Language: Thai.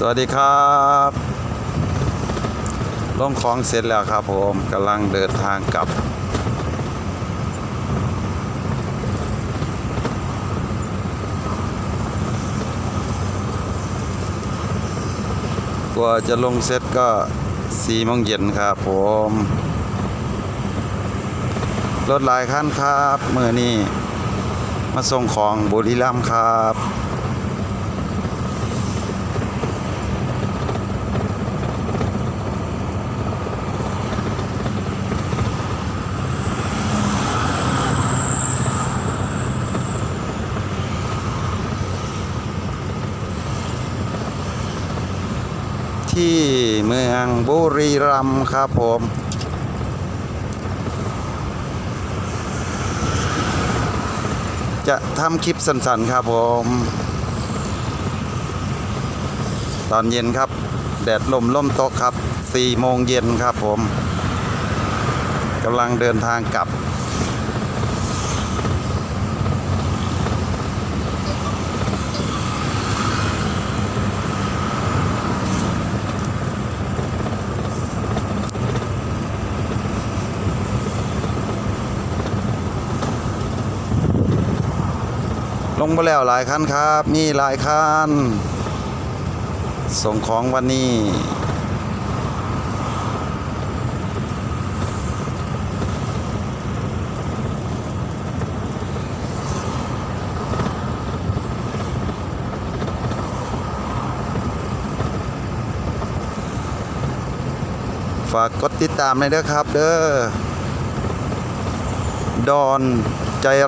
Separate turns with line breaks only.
สวัสดีครับลงของเสร็จแล้วครับผมกำลังเดินทางกลับ กว่าจะลงเสร็จก็สี่โมงเย็นครับผม รถหลายคันครับเมื่อนี้มาส่งของบุรีรัมย์ครับ ที่เมืองบุรีรัมย์ครับผม จะทำคลิปสั้นๆครับผม ตอนเย็นครับ แดดลมล่มโตกครับ4โมงเย็นครับผมกำลังเดินทางกลับ ลงไปแล้วหลายคันครับมีหลายคันส่งของวันนี้ฝากกดติดตามหน่อยเด้อครับ เด้อ ดอนใจรัก